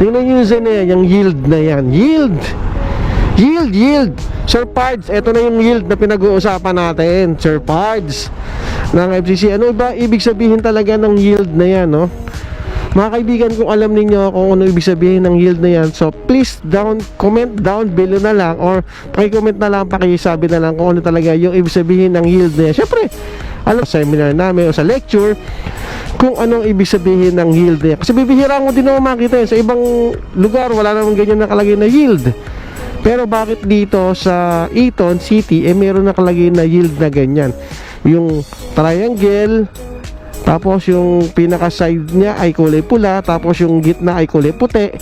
Tingnan nyo yung na yan, yung yield na yan. Yield! Yield, yield! Sir Pards, eto na yung yield na pinag-uusapan natin. Sir Pards ng FCC. Ano ba ibig sabihin talaga ng yield na yan, no? Mga kaibigan, kung alam ninyo kung ano ibig sabihin ng yield na yan, so please down, comment down below na lang or paki-comment na lang, pakisabi na lang kung ano talaga yung ibig sabihin ng yield na yan. Siyempre, alam sa seminar namin o sa lecture, kung anong ibig sabihin ng yield na yan. Kasi bibihira mo din naman makita yan. Sa ibang lugar, wala namang ganyan nakalagay na yield. Pero bakit dito sa Eton City, eh meron nakalagay na yield na ganyan. Yung triangle, tapos yung pinaka side niya ay kulay pula, tapos yung gitna ay kulay puti.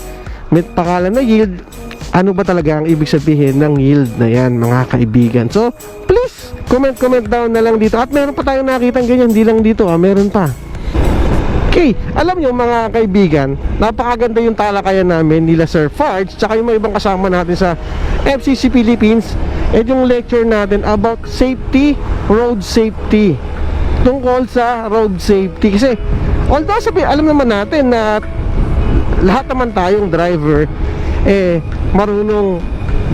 May pangalan na yield. Ano ba talaga ang ibig sabihin ng yield na yan, mga kaibigan? So, please, comment-comment down na lang dito. At meron pa tayong nakitang ganyan, hindi lang dito, ah, meron pa. Okay, alam nyo mga kaibigan, napakaganda yung talakayan namin nila Sir Farge tsaka yung mga ibang kasama natin sa FCC Philippines. At yung lecture natin about safety, road safety. Tungkol sa road safety. Kasi although sabi, alam naman natin na lahat naman tayong driver eh marunong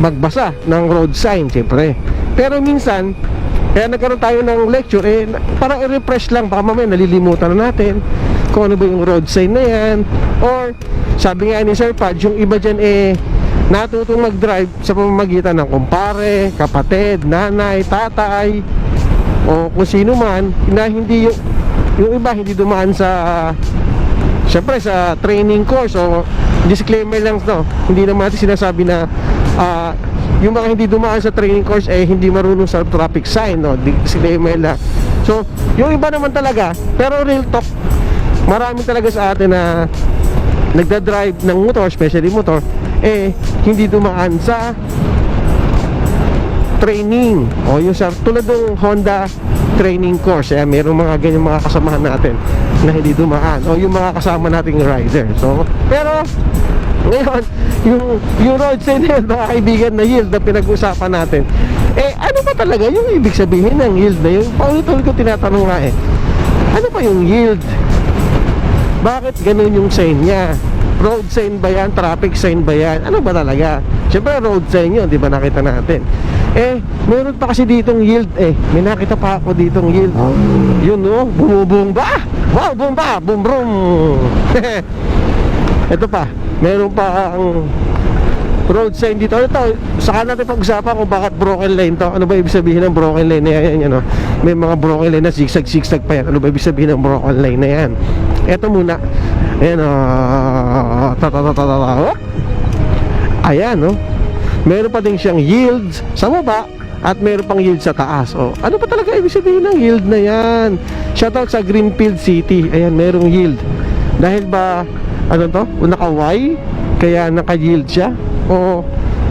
magbasa ng road sign siyempre. Pero minsan kaya nagkaroon tayo ng lecture eh parang i-refresh lang baka mamaya nalilimutan na natin kung ano ba yung road sign na yan. Or sabi nga ni Sir Pad yung iba dyan eh natutong mag-drive sa pamamagitan ng kumpare, kapatid, nanay, tatay o kung sino man na hindi yung yung iba hindi dumaan sa syempre sa training course. O disclaimer lang no hindi naman natin sinasabi na ah, yung mga hindi dumaan sa training course eh hindi marunong sa traffic sign no? Disclaimer lang. So yung iba naman talaga pero real talk marami talaga sa atin na nagda-drive ng motor especially motor eh hindi dumaan sa training. O yung sa tulad ng Honda training course eh, merong mga ganyan mga kasamahan natin na hindi dumaan. O yung mga kasama nating rider. So pero ngayon yung, yung road sign na yun mga kaibigan na yield na pinag-usapan natin. Eh ano ba talaga yung ibig sabihin ng yield na yun? Paulit-ulit ko tinatanong nga eh. Ano ba yung yield bakit ganun yung sign niya? Road sign ba yan? Traffic sign ba yan? Ano ba talaga? Syempre road sign yun di ba nakita natin? Eh meron pa kasi ditong yield eh. May nakita pa ako ditong yield. Yun no bumubumba wow bumba boom boom ito pa meron pa ang road sign dito. Ito saka natin pag-usapan kung bakit broken lane to. Ano ba ibig sabihin ng broken lane na yan, yan, ano? may mga broken lane na zigzag zigzag pa yan. Ano ba ibig sabihin ng broken lane na yan ito muna. Ayan o ta ta ta ta ta ta. Oh. ayan no meron pa din siyang yield sa baba at meron pang yield sa taas oh, ano pa talaga ibig sabihin ng yield na yan? Shoutout sa Greenfield City. Ayan merong yield. Dahil ba ano to? Naka Y kaya naka yield siya? O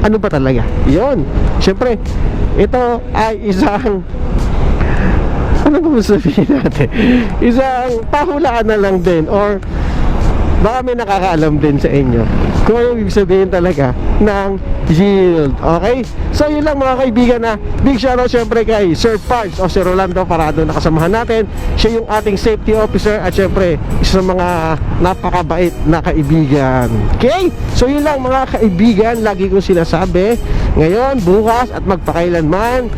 ano ba talaga? Yon syempre ito ay isang ano ba sabihin natin isang pahulaan na lang din or baka may nakakaalam din sa inyo kung ano ibig sabihin talaga ng yield. Okay? So yun lang mga kaibigan na big shoutout syempre kay Sir Pards o Sir Rolando Parado na kasamahan natin. Siya yung ating safety officer at syempre isa sa mga napakabait na kaibigan. Okay? So yun lang mga kaibigan, lagi kong sinasabi ngayon, bukas at magpakailanman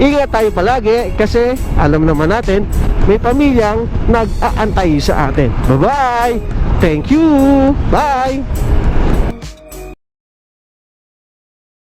Ingat tayo palagi kasi alam naman natin may pamilyang nag-aantay sa atin. Bye-bye! Thank you! Bye!